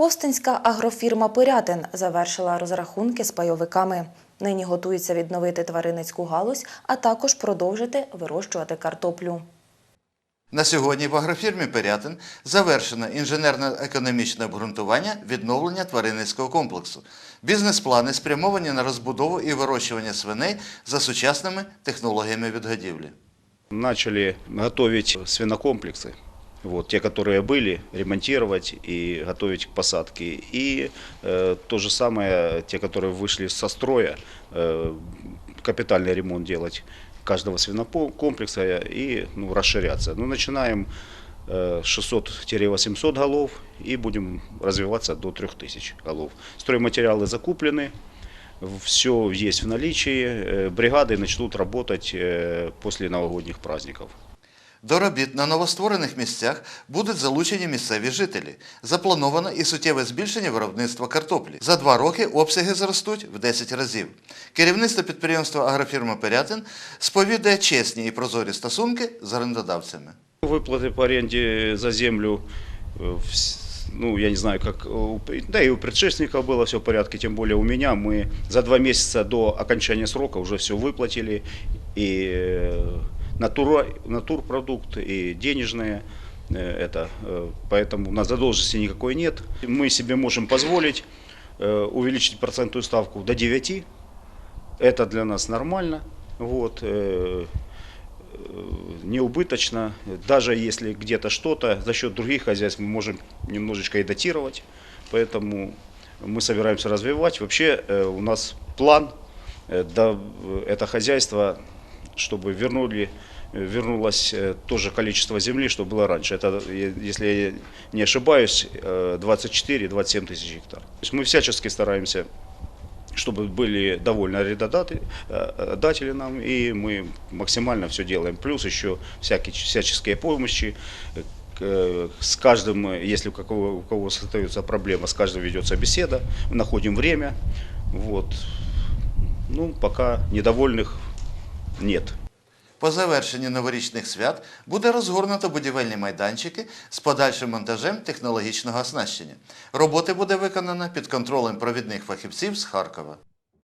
Повстинська агрофірма Пирятин завершила розрахунки з пайовиками. Нині готується відновити тваринницьку галузь, а також продовжити вирощувати картоплю. На сьогодні в агрофірмі Пирятин завершено інженерно-економічне обґрунтування відновлення тваринницького комплексу. Бізнес-плани спрямовані на розбудову і вирощування свиней за сучасними технологіями відгодівлі. Начали готовить свинокомплексы, вот, те, которые были, ремонтировать и готовить к посадке. И э, то же самое, те, которые вышли со строя, э, капитальный ремонт делать каждого свинокомплекса и ну, расширяться. Ну, начинаем э, 600-800 голов и будем развиваться до 3000 голов. Стройматериалы закуплены, все есть в наличии, э, бригады начнут работать э, после новогодних праздников. До робіт на новостворених місцях будуть залучені місцеві жителі. Заплановано і суттєве збільшення виробництва картоплі. За два роки обсяги зростуть в 10 разів. Керівництво підприємства агрофірма Пирятин сповідає чесні і прозорі стосунки з орендодавцями. Выплаты по аренде за землю, э, вс- ну, я не знаю, как, у- да и у предшественников было все в порядке, тем более у меня. Мы за два месяца до окончания срока уже все выплатили, и э, натура, натурпродукт, и денежные, э, это, э, поэтому у нас задолженности никакой нет. Мы себе можем позволить э, увеличить процентную ставку до 9, это для нас нормально. Вот, э, не убыточно. Даже если где-то что-то, за счет других хозяйств мы можем немножечко и датировать. Поэтому мы собираемся развивать. Вообще у нас план это хозяйство, чтобы вернули, э, вернулось э, то же количество земли, что было раньше. Это, э, если я не ошибаюсь, э, 24-27 тысяч гектар. То есть мы всячески стараемся чтобы были довольны арендодаты- датели нам, и мы максимально все делаем. Плюс еще всякие, всяческие помощи. С каждым, если у кого, у кого остается проблема, с каждым ведется беседа, находим время. Вот. Ну, пока недовольных нет. По завершенні новорічних свят буде розгорнуто будівельні майданчики з подальшим монтажем технологічного оснащення. Роботи буде виконано під контролем провідних фахівців з Харкова.